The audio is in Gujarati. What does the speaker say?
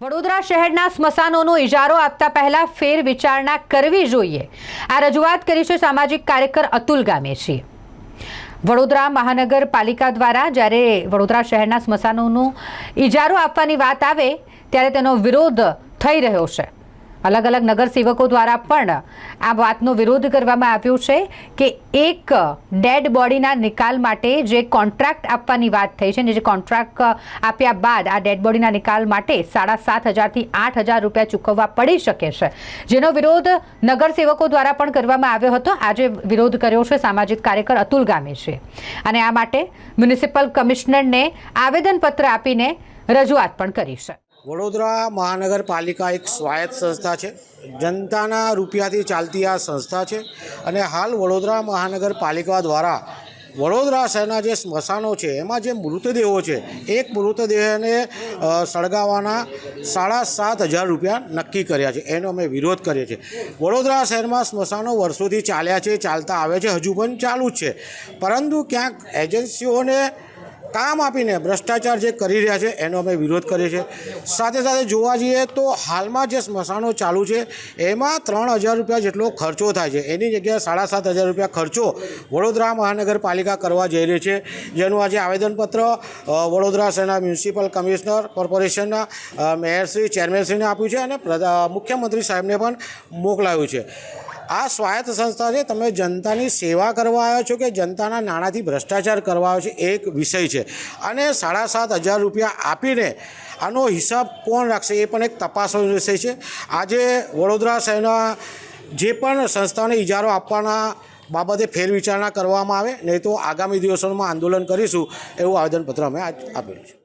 વડોદરા શહેરના સ્મશાનોનો ઇજારો આપતા પહેલા ફેર વિચારણા કરવી જોઈએ. આ રજૂઆત કરી છે સામાજિક કાર્યકર અતુલ ગામેશીએ વડોદરા મહાનગરપાલિકા દ્વારા જ્યારે વડોદરા શહેરના સ્મશાનોનો ઇજારો આપવાની વાત આવે, ત્યારે તેનો વિરોધ થઈ રહ્યો છે. અલગ અલગ નગરસેવકો દ્વારા પણ આ વાતનો વિરોધ કરવામાં આવ્યો છે કે એક ડેડ બોડીના નિકાલ માટે જે કોન્ટ્રાક્ટ આપવાની વાત થઈ છે ને જે કોન્ટ્રાક્ટ આપ્યા બાદ આ ડેડ બોડીના નિકાલ માટે સાડા સાત હજારથી આઠ હજાર રૂપિયા ચૂકવવા પડી શકે છે. જેનો વિરોધ નગરસેવકો દ્વારા પણ કરવામાં આવ્યો હતો. આજે વિરોધ કર્યો છે સામાજિક કાર્યકર અતુલ ગામેશે અને આ માટે મ્યુનિસિપલ કમિશનરને આવેદનપત્ર આપીને રજૂઆત પણ કરી છે. વડોદરા મહાનગરપાલિકા એક સ્વાયત્ત સંસ્થા છે. જનતાના રૂપિયાથી ચાલતી આ સંસ્થા છે અને હાલ વડોદરા મહાનગરપાલિકા દ્વારા વડોદરા શહેરના જે સ્મશાનો છે, એમાં જે મૃતદેહો છે, એક મૃતદેહને સળગાવવાના સાડા સાત હજાર રૂપિયા નક્કી કર્યા છે. એનો અમે વિરોધ કરીએ છીએ. વડોદરા શહેરમાં સ્મશાનો વર્ષોથી ચાલ્યા છે, ચાલતા આવે છે, હજુ પણ ચાલુ જ છે. પરંતુ ક્યાંક એજન્સીઓને કામ આપીને ભ્રષ્ટાચાર જે કરી રહ્યા છે, એનો અમે વિરોધ કરીએ છીએ. સાથે સાથે જોવા જઈએ તો હાલમાં જે સ્મશાનો ચાલુ છે, એમાં ત્રણ હજાર રૂપિયા જેટલો ખર્ચો થાય છે. એની જગ્યાએ સાડા સાત હજાર રૂપિયા ખર્ચો વડોદરા મહાનગરપાલિકા કરવા જઈ રહી છે. જેનું આજે આવેદનપત્ર વડોદરા શહેરના મ્યુનિસિપલ કમિશનર કોર્પોરેશનના મેયરશ્રી ચેરમેનશ્રીને આપ્યું છે અને મુખ્યમંત્રી સાહેબને પણ મોકલાયું છે. આ સ્વાયત્ત સંસ્થા છે, તમે જનતાની સેવા કરવા આવ્યો છો કે જનતાના નાણાંથી ભ્રષ્ટાચાર કરવા આવ્યો છે, એક વિષય છે. અને સાડા સાત હજાર રૂપિયા આપીને આનો હિસાબ કોણ રાખશે એ પણ એક તપાસનો વિષય છે. આજે વડોદરા શહેરના જે પણ સંસ્થાને ઇજારો આપવાના બાબતે ફેરવિચારણા કરવામાં આવે, નહીં તો આગામી દિવસોમાં આંદોલન કરીશું એવું આવેદનપત્ર અમે આજ આપેલું છે.